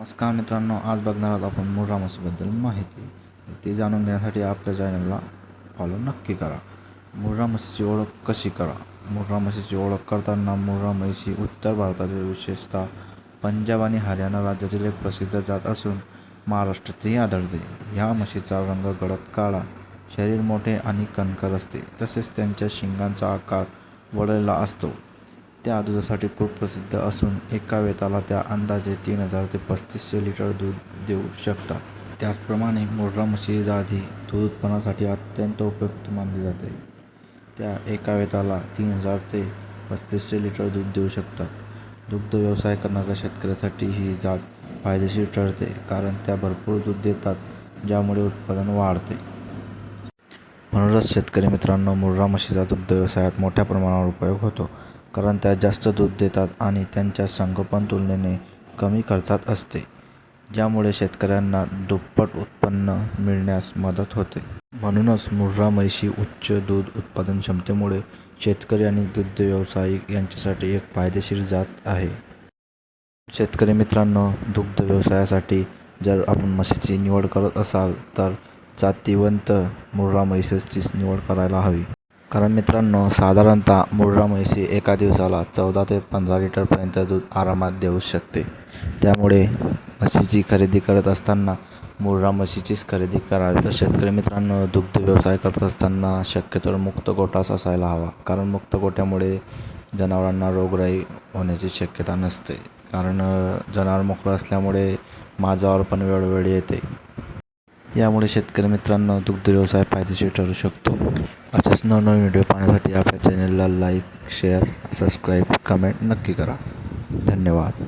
नमस्कार मित्रांनो आज बघणार आहोत आपण मुर्रा म्हशीबद्दल माहिती. ती जाणून घेण्यासाठी आपल्या चॅनलला फॉलो नक्की करा. मुर्रा म्हशीची ओळख कशी करा? मुर्रा म्हशीची ओळख करताना मुर्रा म्हशी उत्तर भारतातील विशेषतः पंजाब आणि हरियाणा राज्यातील एक प्रसिद्ध जात असून महाराष्ट्रातही आढळते. ह्या म्हशीचा रंग गडद काळा शरीर मोठे आणि कणकर असते. तसेच त्यांच्या शिंगांचा आकार वळलेला असतो. त्या दुधासाठी खूप प्रसिद्ध असून एका वेताला त्या अंदाजे तीन हजार ते पस्तीसशे लिटर दूध देऊ शकतात. त्याचप्रमाणे मुर्रा म्हशी ही जात ही दूध उत्पन्नासाठी अत्यंत उपयुक्त मानली जाते. त्या एका वेताला तीन हजार ते पस्तीसशे लिटर दूध देऊ शकतात. दुग्ध व्यवसाय करणाऱ्या शेतकऱ्यासाठी ही जात फायदेशीर ठरते कारण त्या भरपूर दूध देतात ज्यामुळे उत्पादन वाढते. म्हणूनच शेतकरी मित्रांनो मुर्रा म्हशीचा दुग्ध व्यवसायात मोठ्या प्रमाणावर उपयोग होतो. कारण त्या जास्त दूध देतात आणि त्यांच्या संगोपन तुलनेने कमी खर्चात असते ज्यामुळे शेतकऱ्यांना दुप्पट उत्पन्न मिळण्यास मदत होते. म्हणूनच मुर्रा म्हैशी उच्च दूध उत्पादन क्षमतेमुळे शेतकरी आणि दुग्ध व्यावसायिक यांच्यासाठी एक फायदेशीर जात आहे. शेतकरी मित्रांनो दुग्ध व्यवसायासाठी जर आपण म्हशीची निवड करत असाल तर जातीवंत मुर्रा म्हैसेसचीच निवड करायला हवी. कारण मित्रांनो साधारणतः मुर्रा म्हैसी एका दिवसाला चौदा ते पंधरा लिटरपर्यंत दूध आरामात देऊ शकते. त्यामुळे म्हशीची खरेदी करत असताना मुर्रा म्हशीचीच खरेदी करावी. तर शेतकरी मित्रांनो दुग्ध व्यवसाय करत असताना शक्यतो मुक्त गोठाच असायला हवा. कारण मुक्त गोठ्यामुळे जनावरांना रोगराई होण्याची शक्यता नसते. कारण जनावर मोकळं असल्यामुळे माझावर पण वेळोवेळी येते. यामुळे शेतकरी मित्रांनो दुग्ध व्यवसाय फायदेशीर ठरू शकतो. अशाच नवनवीन व्हिडिओ पाहण्यासाठी आपल्या चॅनलला लाईक शेअर सबस्क्राईब कमेंट नक्की करा. धन्यवाद.